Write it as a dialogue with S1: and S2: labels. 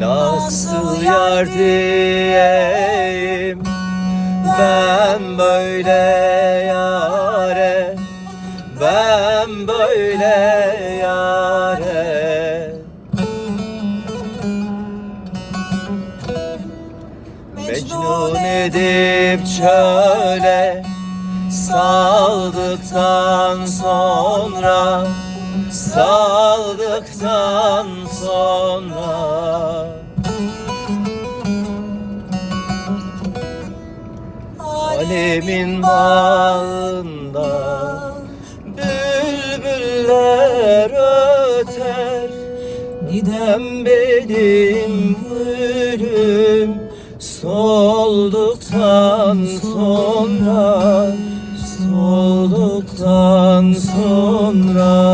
S1: Nasıl yar diyeyim? Ben böyle yare Ben böyle yare. Mecnun edip çöle Saldıktan sonra Saldıktan sonra Alemin bağında Bülbüller öter. Gidem benim gülüm Solduktan sonra Solduktan sonra